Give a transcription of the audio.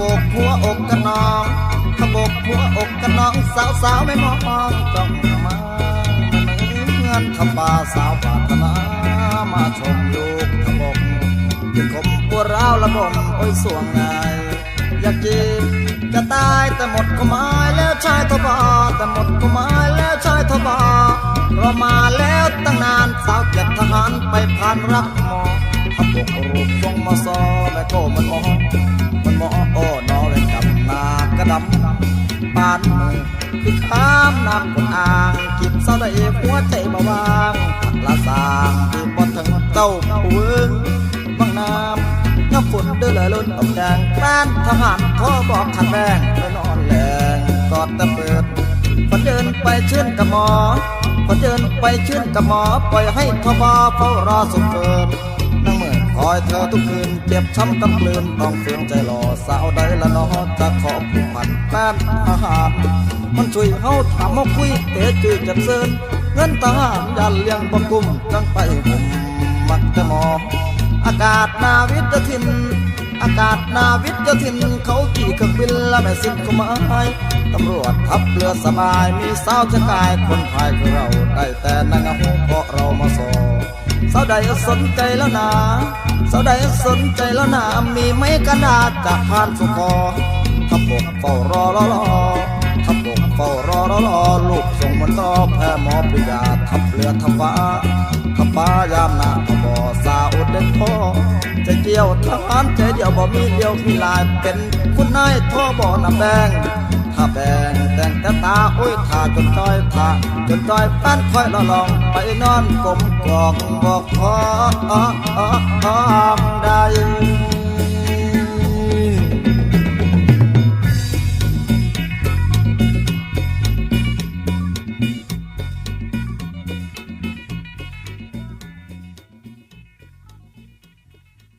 บกหัวอกกันน้องขบกหัวอกกันน้องสาวสาวไม่มองจ้องมาเหมือนขบาสาวปาถนามาชมลูกขบกยิ่งคมปวดร้าวระบมโอ้ยสวงไงอยากจีบจะตายแต่หมดก็หมายแล้วชายทบาแต่หมดก็หมายแล้วชายทบารอมาแล้วตั้งนานสาวเจ็ดทหารไปผ่านรักหมอขบกรูปทรงมาซอแม่โก้มันมอง ดำปานมือคือข้ามน้ำคนอ่างกิบเศร้าได้หัวใจมาวางผักละสางที่บนถึงเต้าปวงบางน้ำถ้าฝนเดือดล้นอมแดงต้นทหารขอบอกขันแดงไปนอนแหลงกอดตะเปิดฝันเดินไปเชื่นกับหมอฝันเดินไปเชื่นกับหมอปล่อยให้ทบเฝ้ารอสุดเกินนั่ คอยเธอทุกคืนเจ็บช้ำกำกลืนต้องฝืนใจรอสาวใดละนอจะขอผูกพันแป้นอาหารมันช่วยเฮาถามมาคุยเตะจืดจับเซินเงินทหารยันเลี้ยงบังกุมจังไปหุ่มมักจะมออากาศนาวิทยทิน อากาศนาวิทยทิน เขาขี่เครื่องบินและแม่สิ้นก็มาให้ตำรวจทับเรือสบายมีสาวชะกายคนพายคือเราได้แต่นั่งหูเพราะเรามาสอาวใดสนใจแล้วนะสาวใดสนใจแล้วนะมีไหมกันดาษจากผ่านสุคอทับบกเฝ้ารอรอรอทับบกเฝ้ารอรอรอลูกส่งมันรอแพ้หมอปริยาทับเรือทับฟ้าทับฟ้ายามหนาทับบ่อสาวเด็กพ่อใจเกี่ยวทหารใจเดียวบ่มีเดียวมีลายเป็นคุณนายท่อบ่อน้ำแดงถ้าแบง แต่ตาโอ้ยขาจนต้อยขาจนต้อยป้นคอยละลอง ไปนอนกลมกลองบอกขออ้ออ้อออได้